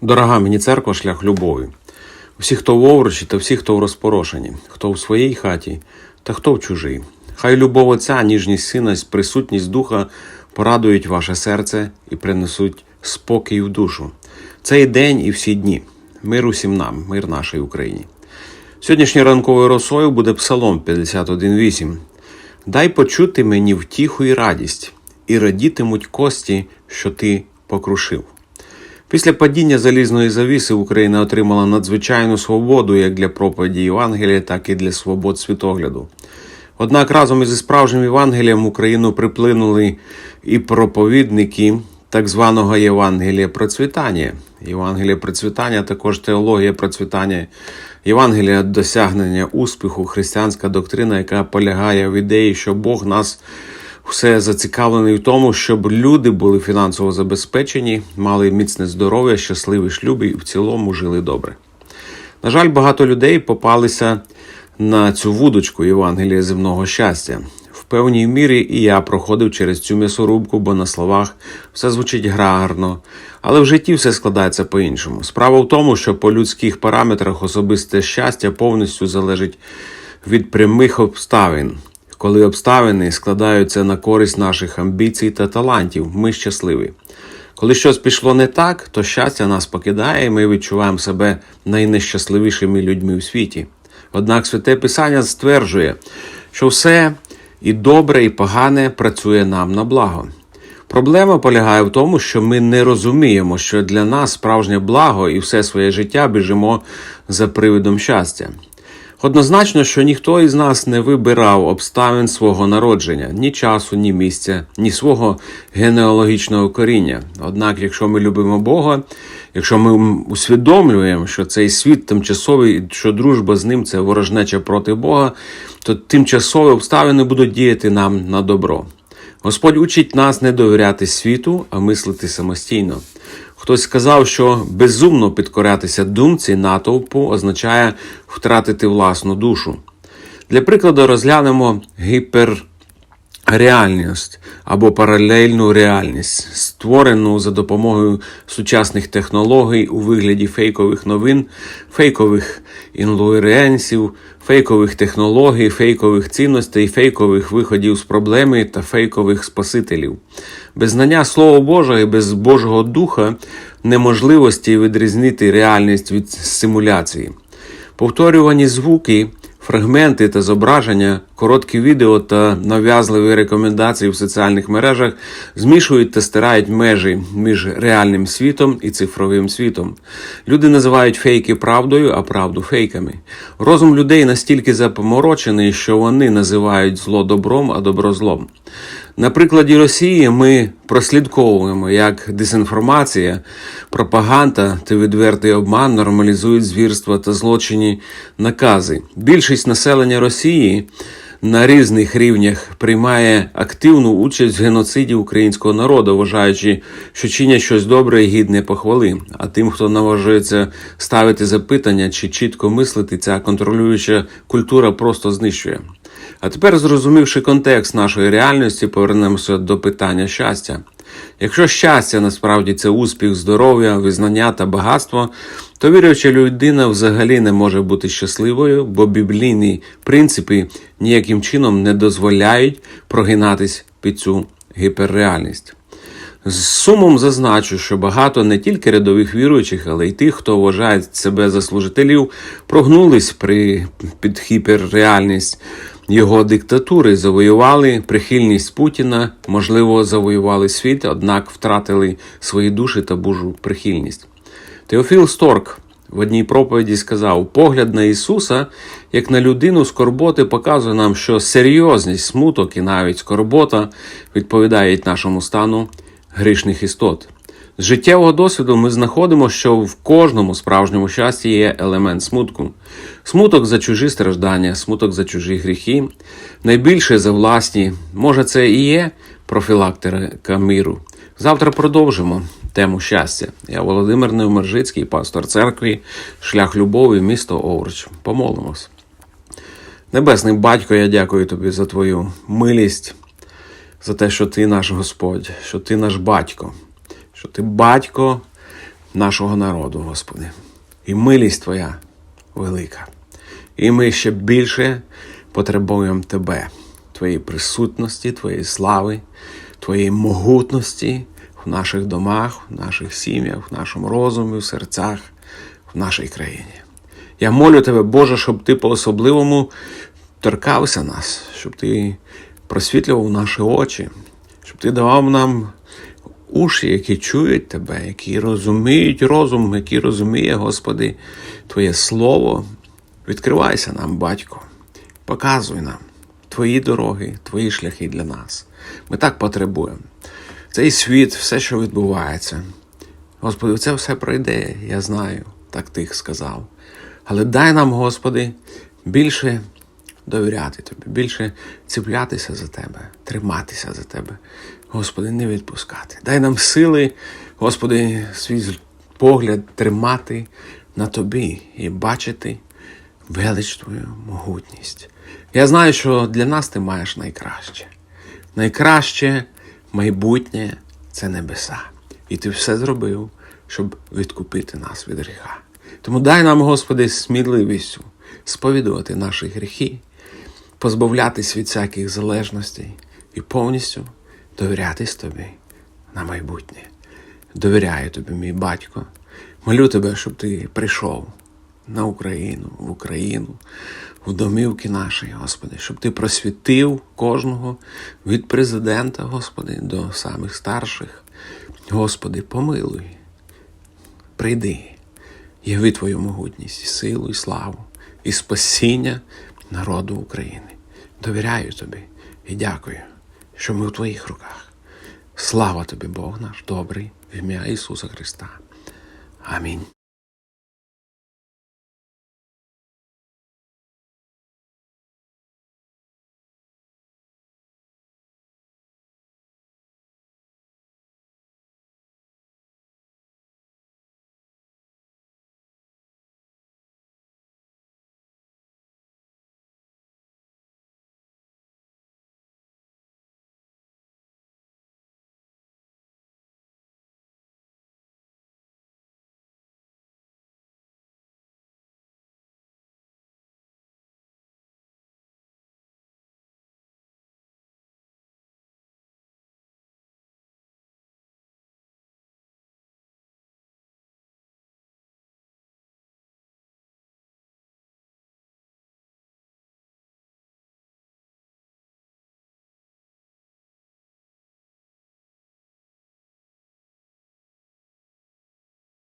Дорога мені церква, шлях любові. Всі, хто в овручі, та всі, хто в розпорошенні, хто в своїй хаті, та хто в чужій. Хай любов Отця, ніжність сина, присутність духа порадують ваше серце і принесуть спокій в душу. Цей день і всі дні. Мир усім нам, мир нашій Україні. Сьогоднішньою ранковою росою буде Псалом 51.8. Дай почути мені втіху і радість, і радітимуть кості, що ти покрушив. Після падіння залізної завіси Україна отримала надзвичайну свободу як для проповіді Євангелія, так і для свобод світогляду. Однак разом із справжнім Євангелієм в Україну приплинули і проповідники так званого Євангелія процвітання. Євангелія процвітання також теологія процвітання, Євангелія досягнення успіху, християнська доктрина, яка полягає в ідеї, що Бог нас все зацікавлений в тому, щоб люди були фінансово забезпечені, мали міцне здоров'я, щасливі шлюби і в цілому жили добре. На жаль, багато людей попалися на цю вудочку Євангелія земного щастя. В певній мірі і я проходив через цю м'ясорубку, бо на словах все звучить гарно, але в житті все складається по-іншому. Справа в тому, що по людських параметрах особисте щастя повністю залежить від прямих обставин. Коли обставини складаються на користь наших амбіцій та талантів, ми щасливі. Коли щось пішло не так, то щастя нас покидає, і ми відчуваємо себе найнещасливішими людьми в світі. Однак святе Писання стверджує, що все і добре, і погане працює нам на благо. Проблема полягає в тому, що ми не розуміємо, що для нас справжнє благо і все своє життя біжимо за привидом щастя. Однозначно, що ніхто із нас не вибирав обставин свого народження, ні часу, ні місця, ні свого генеалогічного коріння. Однак, якщо ми любимо Бога, якщо ми усвідомлюємо, що цей світ тимчасовий, що дружба з ним це ворожнеча проти Бога, то тимчасові обставини будуть діяти нам на добро. Господь учить нас не довіряти світу, а мислити самостійно. Хтось сказав, що безумно підкорятися думці натовпу означає втратити власну душу. Для прикладу, розглянемо гіперреальність або паралельну реальність, створену за допомогою сучасних технологій у вигляді фейкових новин, фейкових інлуєренсів, фейкових технологій, фейкових цінностей, фейкових виходів з проблеми та фейкових спасителів. Без знання Слова Божого і без Божого Духа неможливості відрізнити реальність від симуляції. Повторювані звуки, фрагменти та зображення, короткі відео та нав'язливі рекомендації в соціальних мережах змішують та стирають межі між реальним світом і цифровим світом. Люди називають фейки правдою, а правду фейками. Розум людей настільки запоморочений, що вони називають зло добром, а добро злом. На прикладі Росії ми прослідковуємо, як дезінформація, пропаганда та відвертий обман нормалізують звірства та злочинні накази. Більшість населення Росії на різних рівнях приймає активну участь в геноциді українського народу, вважаючи, що чинять щось добре і гідне похвали. А тим, хто наважується ставити запитання чи чітко мислити, ця контролююча культура просто знищує. А тепер, зрозумівши контекст нашої реальності, повернемося до питання щастя. Якщо щастя насправді це успіх, здоров'я, визнання та багатство, то віруюча людина взагалі не може бути щасливою, бо біблійні принципи ніяким чином не дозволяють прогинатись під цю гіперреальність. З сумом зазначу, що багато не тільки рядових віруючих, але й тих, хто вважає себе за служителів, прогнулись при під гіперреальність його диктатури, завоювали прихильність Путіна, можливо, завоювали світ, однак втратили свої душі та Божу прихильність. Теофіл Сторк в одній проповіді сказав: погляд на Ісуса, як на людину скорботи, показує нам, що серйозність, смуток і навіть скорбота відповідають нашому стану грішних істот. З життєвого досвіду ми знаходимо, що в кожному справжньому щасті є елемент смутку. Смуток за чужі страждання, смуток за чужі гріхи, найбільше за власні. Може, це і є профілактика миру. Завтра продовжимо тему щастя. Я Володимир Невмержицький, пастор церкви, шлях любові, місто Овруч. Помолимось. Небесний батько, я дякую тобі за твою милість, за те, що ти наш Господь, що ти наш батько, що ти батько нашого народу, Господи. І милість Твоя велика. І ми ще більше потребуємо Тебе, Твоєї присутності, Твоєї слави, Твоєї могутності в наших домах, в наших сім'ях, в нашому розумі, в серцях, в нашій країні. Я молю тебе, Боже, щоб ти по-особливому торкався нас, щоб ти просвітлював наші очі, щоб ти давав нам уші, які чують тебе, які розуміють розум, які розуміє, Господи, Твоє Слово. Відкривайся нам, батько, показуй нам Твої дороги, Твої шляхи для нас. Ми так потребуємо. Цей світ, все, що відбувається. Господи, це все пройде, я знаю, так ти сказав. Але дай нам, Господи, більше довіряти Тобі, більше цеплятися за Тебе, триматися за Тебе. Господи, не відпускати. Дай нам сили, Господи, свій погляд тримати на Тобі і бачити велич Твою могутність. Я знаю, що для нас ти маєш найкраще. Найкраще майбутнє це небеса. І ти все зробив, щоб відкупити нас від гріха. Тому дай нам, Господи, сміливістю сповідувати наші гріхи, позбавлятись від всяких залежностей і повністю довірятись Тобі на майбутнє. Довіряю тобі, мій батько. Молю тебе, щоб ти прийшов на Україну, в Україну, в домівки наші, Господи, щоб ти просвітив кожного від президента, Господи, до самих старших. Господи, помилуй, прийди, яви Твою могутність, і силу, і славу, і спасіння народу України. Довіряю тобі і дякую, що ми в Твоїх руках. Слава тобі, Бог наш добрий, в ім'я Ісуса Христа. Амінь.